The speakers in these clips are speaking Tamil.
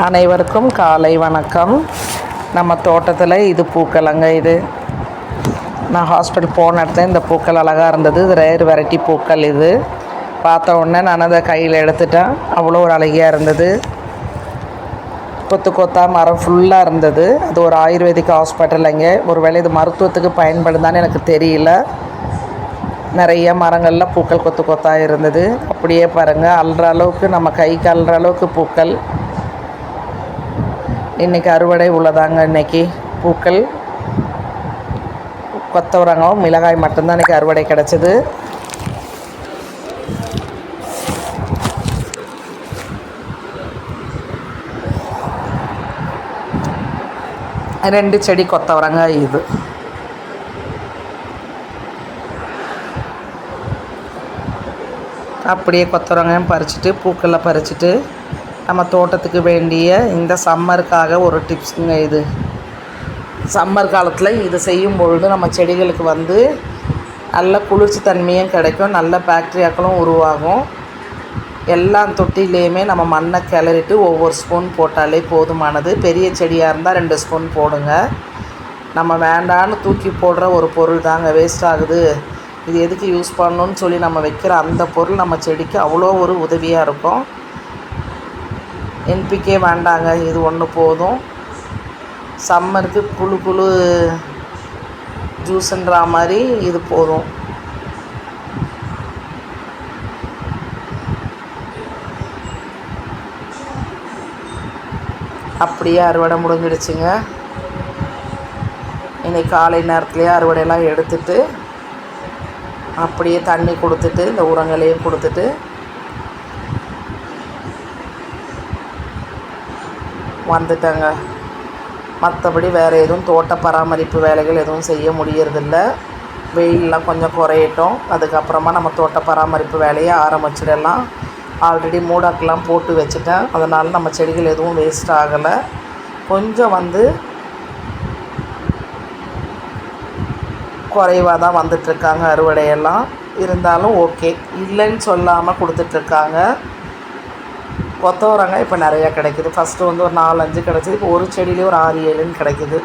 அனைவருக்கும் காலை வணக்கம். நம்ம தோட்டத்தில் இது பூக்கலங்க இது. நான் ஹாஸ்பிட்டல் போன இடத்துல இந்த பூக்கள் அழகாக இருந்தது. இது ரேர் வெரைட்டி பூக்கள் இது. பார்த்த உடனே நான் அதை கையில் எடுத்துட்டேன். அவ்வளோ ஒரு அழகியாக இருந்தது. கொத்து கொத்தா மரம் ஃபுல்லாக இருந்தது. அது ஒரு ஆயுர்வேதிக் ஹாஸ்பிட்டலுங்க ஒருவேளை இது மருத்துவத்துக்கு பயன்படுதான்னு எனக்கு தெரியல. நிறைய மரங்களில் பூக்கள் கொத்து கொத்தாக இருந்தது. அப்படியே பாருங்கள் அல்ற அளவுக்கு நம்ம கைக்கு அல்ற அளவுக்கு பூக்கள். இன்றைக்கி அறுவடை உள்ளதாங்க இன்னைக்கு. பூக்கள் கொத்தவரங்கம் மிளகாய் மட்டும்தான் இன்றைக்கி அறுவடை கிடச்சிது. ரெண்டு செடி கொத்தவரங்காய் இது. அப்படியே கொத்தவரங்காயும் பறிச்சுட்டு பூக்களை பறிச்சுட்டு நம்ம தோட்டத்துக்கு வேண்டிய இந்த சம்மருக்காக ஒரு டிப்ஸுங்க இது. சம்மர் காலத்தில் இது செய்யும் பொழுது நம்ம செடிகளுக்கு வந்து நல்ல குளிர்ச்சி தன்மையும் கிடைக்கும் நல்ல பாக்டீரியாக்களும் உருவாகும். எல்லா தொட்டிலையுமே நம்ம மண்ணை கிளறிட்டு ஒவ்வொரு ஸ்பூன் போட்டாலே போதுமானது. பெரிய செடியாக இருந்தால் ரெண்டு ஸ்பூன் போடுங்க. நம்ம வேண்டான்னு தூக்கி போடுற ஒரு பொருள் தாங்க வேஸ்ட் ஆகுது. இது எதுக்கு யூஸ் பண்ணணும்னு சொல்லி நம்ம வைக்கிற அந்த பொருள் நம்ம செடிக்கு அவ்வளோ ஒரு உதவியாக இருக்கும். என்பிகே வேண்டாங்க இது ஒன்று போதும். சம்மருக்கு குழு குழு ஜூஸுன்ற மாதிரி இது போதும். அப்படியே அறுவடை முடிஞ்சிடுச்சுங்க. இன்னைக்கு காலை நேரத்துலேயே அறுவடையெல்லாம் எடுத்துட்டு அப்படியே தண்ணி கொடுத்துட்டு இந்த உரங்களையும் கொடுத்துட்டு வந்துட்டேங்க மற்றபடி வேறு எதுவும் தோட்ட பராமரிப்பு வேலைகள் எதுவும் செய்ய முடியறதில்ல. வெயிலெலாம் கொஞ்சம் குறையட்டும். அதுக்கப்புறமா நம்ம தோட்ட பராமரிப்பு வேலையை ஆரம்பிச்சிடலாம். ஆல்ரெடி மூடாக்கெலாம் போட்டு வச்சுட்டேன். அதனால் நம்ம செடிகள் எதுவும் வேஸ்ட் ஆகலை. கொஞ்சம் வந்து குறைவாக தான் வந்துட்டுருக்காங்க அறுவடையெல்லாம். இருந்தாலும் ஓகே இல்லைன்னு சொல்லாமல் கொடுத்துட்ருக்காங்க கொத்தவரங்காய் இப்போ நிறையா கிடைக்குது. ஃபஸ்ட்டு வந்து ஒரு நாலு அஞ்சு கிடச்சிது. இப்போ ஒரு செடியிலே ஒரு ஆறு ஏழுன்னு கிடைக்குது.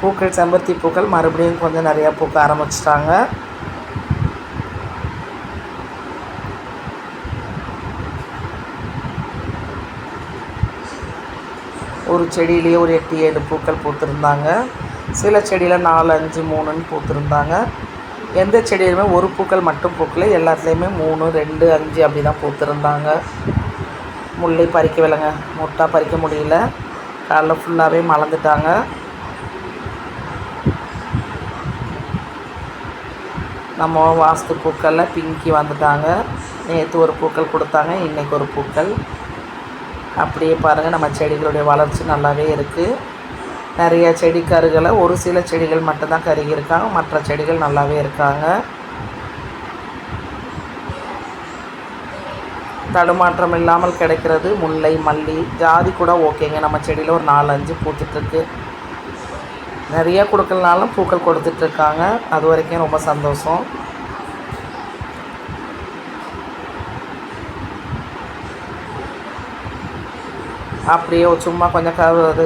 பூக்கள் செம்பருத்தி பூக்கள் மறுபடியும் கொஞ்சம் நிறையா பூக்க ஆரம்பிச்சிட்டாங்க. ஒரு செடியிலேயே ஒரு எட்டு ஏழு பூக்கள் பூத்திருந்தாங்க. சில செடியில் நாலு அஞ்சு மூணுன்னு பூத்திருந்தாங்க. எந்த செடியிலுமே ஒரு பூக்கள் மட்டும் பூக்கல. எல்லாத்துலேயுமே மூணு ரெண்டு அஞ்சு அப்படி தான் பூத்திருந்தாங்க. முல்லை பறிக்கவில்லைங்க. முட்டாக பறிக்க முடியல. காலைல ஃபுல்லாகவே மலர்ந்துட்டாங்க. நம்ம வாஸ்து பூக்களில் பிங்கி வந்துட்டாங்க. நேற்று ஒரு பூக்கள் கொடுத்தாங்க. இன்றைக்கி ஒரு பூக்கள். அப்படியே பாருங்கள் நம்ம செடிகளுடைய வளர்ச்சி நல்லாவே இருக்குது நிறைய செடி கருகளை ஒரு சில செடிகள் மட்டும்தான் கருகி இருக்காங்க மற்ற செடிகள் நல்லாவே இருக்காங்க. தடுமாற்றம் இல்லாமல் கிடைக்கிறது. முல்லை மல்லி ஜாதி கூட ஓகேங்க. நம்ம செடியில் ஒரு நாலு அஞ்சு பூத்துட்ருக்கு நிறைய கொடுக்கலனாலும் பூக்கள் கொடுத்துட்ருக்காங்க அது வரைக்கும் ரொம்ப சந்தோஷம். அப்படியே சும்மா கொஞ்சம் கவர்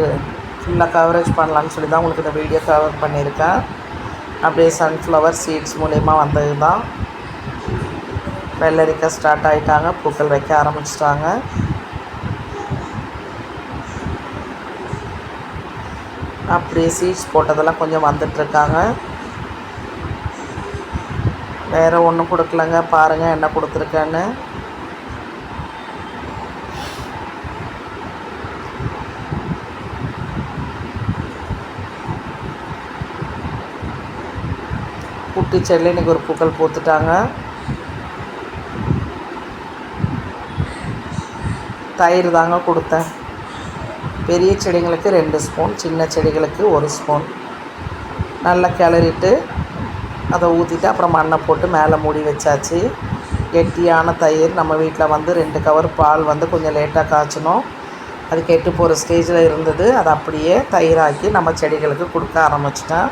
ஃபுல்லாக கவரேஜ் பண்ணலான்னு சொல்லி தான் உங்களுக்கு இந்த வீடியோ கவர் பண்ணியிருக்கேன். அப்படியே சன்ஃப்ளவர் சீட்ஸ் மூலயமா வந்தது தான். வெள்ளரிக்காய் ஸ்டார்ட் ஆகிட்டாங்க பூக்கள் வைக்க ஆரம்பிச்சிட்டாங்க. அப்படியே சீட்ஸ் போட்டதெல்லாம் கொஞ்சம் வந்துட்டுருக்காங்க. வேறு ஒன்றும் கொடுக்கலங்க. பாருங்கள் என்ன கொடுத்துருக்கேன்னு. குட்டி செடியில் இன்றைக்கி ஒரு பூக்கள் பூத்துட்டாங்க. தயிர் தாங்க கொடுத்தேன். பெரிய செடிங்களுக்கு ரெண்டு ஸ்பூன் சின்ன செடிகளுக்கு ஒரு ஸ்பூன். நல்லா கிளறிட்டு அதை ஊற்றிட்டு அப்புறம் மண்ணை போட்டு மேலே மூடி வச்சாச்சு. கெட்டியான தயிர். நம்ம வீட்டில் வந்து ரெண்டு கவர் பால் வந்து கொஞ்சம் லேட்டாக காய்ச்சணும். அது கெட்டு போகிற ஸ்டேஜில் இருந்தது. அதை அப்படியே தயிராக்கி நம்ம செடிகளுக்கு கொடுக்க ஆரம்பிச்சிட்டேன்.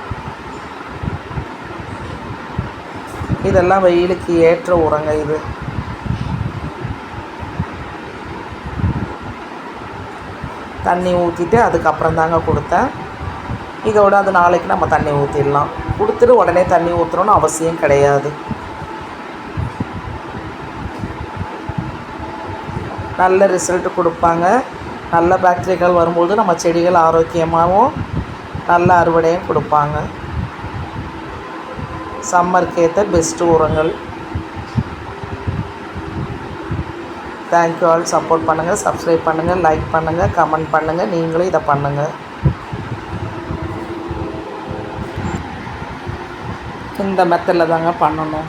இதெல்லாம் வெயிலுக்கு ஏற்ற உரங்க இது. தண்ணி ஊற்றிட்டு அதுக்கப்புறம் தாங்க கொடுத்தேன். இதோட அது நாளைக்கு நம்ம தண்ணி ஊற்றிடலாம் கொடுத்துட்டு உடனே தண்ணி ஊற்றணும்னு அவசியம் கிடையாது. நல்ல ரிசல்ட் கொடுப்பாங்க. நல்ல பாக்டீரியாக்கள் வரும்போது நம்ம செடிகள் ஆரோக்கியமாகவும் நல்ல அறுவடையும் கொடுப்பாங்க. சம்மருக்கு ஏற்ற பெஸ்ட்டு உரங்கள் தேங்க்யூ ஆல் சப்போர்ட் பண்ணுங்கள் சப்ஸ்கிரைப் பண்ணுங்கள் லைக் பண்ணுங்கள் கமெண்ட் பண்ணுங்கள் நீங்களும் இதை பண்ணுங்கள் இந்த மெத்தடில் தாங்க பண்ணணும்.